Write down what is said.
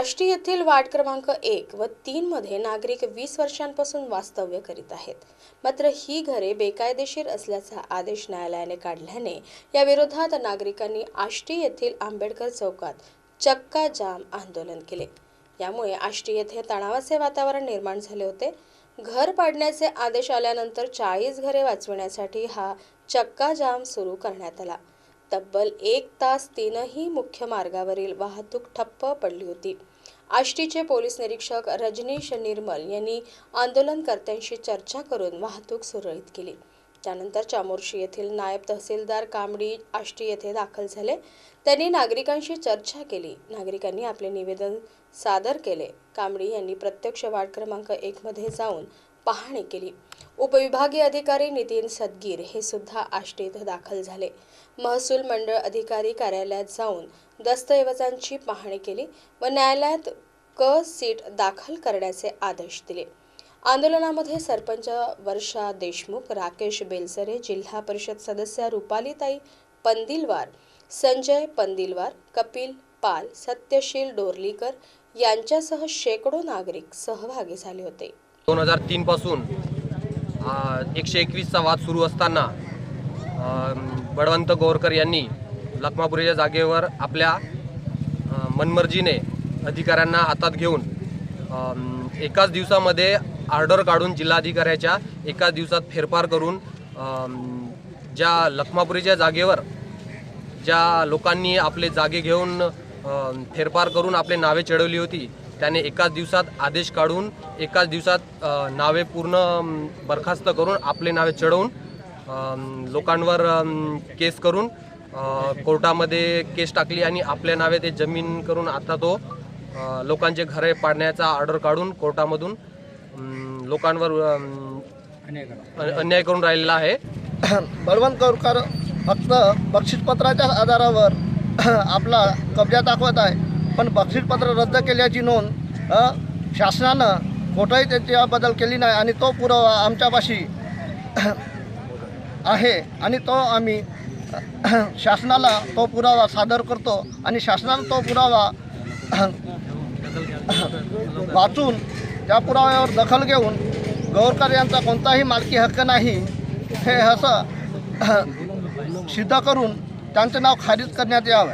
आष्टी येथील वार्ड क्रमांक एक व तीन मध्ये नागरिक वीस वर्षांपासून वास्तव्य करीत आहेत. मात्र ही घरे बेकायदेशीर असल्याचा आदेश न्यायालयाने काढल्याने या विरोधात नागरिकांनी आष्टी येथील आंबेडकर चौकात चक्का जाम आंदोलन केले. यामुळे आष्टी येथे तणावाचे वातावरण निर्माण झाले होते. घर पाडण्याचे आदेश आल्यानंतर चाळीस घरे वाचविण्यासाठी हा चक्का जाम सुरू करण्यात आला. तब्बल एक तास तीनही मुख्य मार्गावरील वाहतूक ठप्प पडली होती. आष्टीचे पोलीस निरीक्षक रजनीश निर्मल यांनी आंदोलनकर्त्यांशी चर्चा करून वाहतूक सुरळीत केली. त्यानंतर चामोर्शी येथील नायब तहसीलदार कांबडी आष्टी येथे दाखल झाले. त्यांनी नागरिकांशी चर्चा केली. नागरिकांनी आपले निवेदन सादर केले. कांबडी यांनी प्रत्यक्ष वार्ड क्रमांक एकमध्ये जाऊन पाहणी केली. उपविभागीय अधिकारी नितीन सदगीर हे सुद्धा आष्टीत दाखल झाले. महसूल मंडळ अधिकारी कार्यालयात जाऊन दस्तऐवजांची पाहणी केली व न्यायालयात क सीट दाखल करण्याचे आदेश दिले. आंदोलनामध्ये सरपंच वर्षा देशमुख राकेश बेलसरे जिल्हा परिषद सदस्य रुपालीताई पंदिलवार संजय पंदिलवार कपिल पाल सत्यशील डोरलीकर यांच्यासह शेकडो नागरिक सहभागी झाले होते. दोन हजार तीनपासून एकशे एकवीसचा वाद सुरू असताना बळवंत गोरकर यांनी लखमापुरीच्या जागेवर आपल्या मनमर्जीने अधिकाऱ्यांना हातात घेऊन एकाच दिवसामध्ये ऑर्डर काढून जिल्हाधिकाऱ्याच्या एकाच दिवसात फेरफार करून ज्या लखमापुरीच्या जागेवर ज्या लोकांनी आपले जागे घेऊन फेरफार करून आपले नावे चढवली होती त्याने एकाच दिवसात आदेश काढून एकाच दिवसात नावे पूर्ण बरखास्त करून आपले नावे चढवून लोकांवर केस करून कोर्टामध्ये केस टाकली आणि आपल्या नावे ते जमीन करून आता तो लोकांचे घरे पाडण्याचा ऑर्डर काढून कोर्टामधून लोकांवर अन्याय करून राहिलेला आहे. बळवंत कौरकर फक्त बक्षीसपत्राच्या आधारावर आपला कब्जा दाखवत आहे. पण बक्षीसपत्र रद्द केल्याची नोंद अ, शासनानं कोठंही त्याच्याबद्दल केली नाही आणि तो पुरावा आमच्यापाशी आहे आणि तो आम्ही शासनाला तो पुरावा सादर करतो आणि शासनानं तो पुरावा वाचून त्या पुराव्यावर दखल घेऊन गौरकर यांचा कोणताही मालकी हक्क नाही हे असं सिद्ध करून त्यांचं नाव खारिज करण्यात यावं.